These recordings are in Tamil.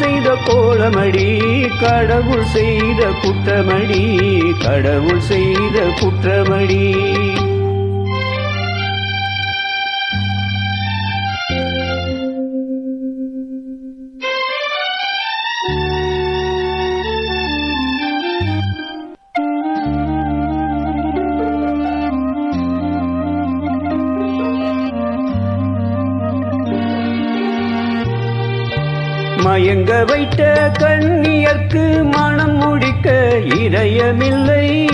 செய்த கோலமடி கடவுள் செய்த குற்றமடி கடவுள் செய்த குற்றமடி. மயங்க வைத்த கண்ணியர்க்கு மனம் முடிக்க இதயமில்லை.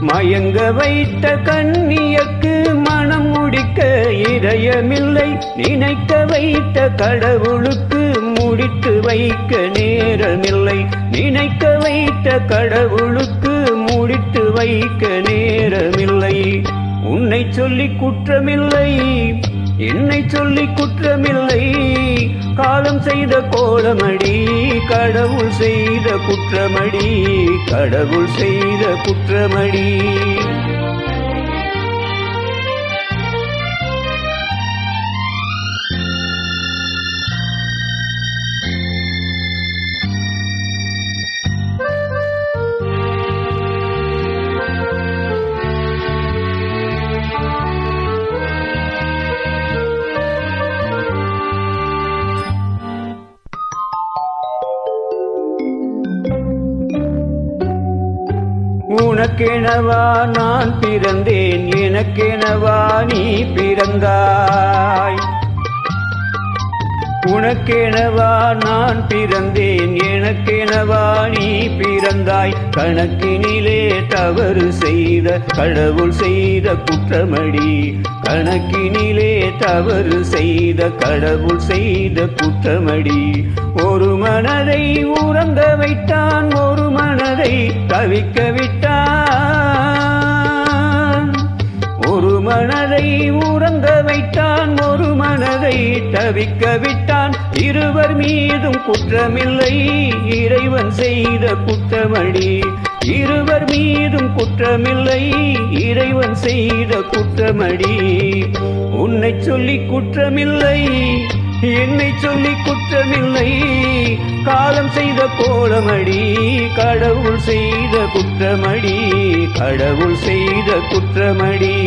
மயங்க வைத்த கண்ணியர்க்கு மனம் முடிக்க இதயமில்லை. நினைக்க வைத்த கடவுளுக்கு முடித்து வைக்க நேரமில்லை. நினைக்க வைத்த கடவுளுக்கு முடித்து வைக்க நேரமில்லை. உன்னை சொல்லி குற்றமில்லை. என்னை சொல்லி குற்றமில்லை. காலம் செய்த கோலமடி கடவுள் செய்த குற்றமடி கடவுள் செய்த குற்றமடி. உனக்கெனவா நான் பிறந்தேன் எனக்கெனவா நீ பிறந்தாய்? உனக்கெனவா நான் பிறந்தேன் எனக்கு பிறந்தாய் கணக்கினிலே தவறு செய்த கடவுள் செய்த குற்றமடி. கணக்கினிலே தவறு செய்த கடவுள் செய்த குற்றமடி. ஒரு மனதை உறங்க வைத்தான் ஒரு மனதை தவிக்க விட்டான். ஒரு மனதை மனதை தவிக்க விட்டான். இருவர் மீதும் குற்றமில்லை. இறைவன் செய்த குற்றமடி. இருவர் மீதும் குற்றமில்லை. இறைவன் செய்த குற்றமடி. உன்னை சொல்லி குற்றமில்லை. என்னை சொல்லி குற்றமில்லை. காலம் செய்த கோலமடி. கடவுள் செய்த குற்றமடி. கடவுள் செய்த குற்றமடி.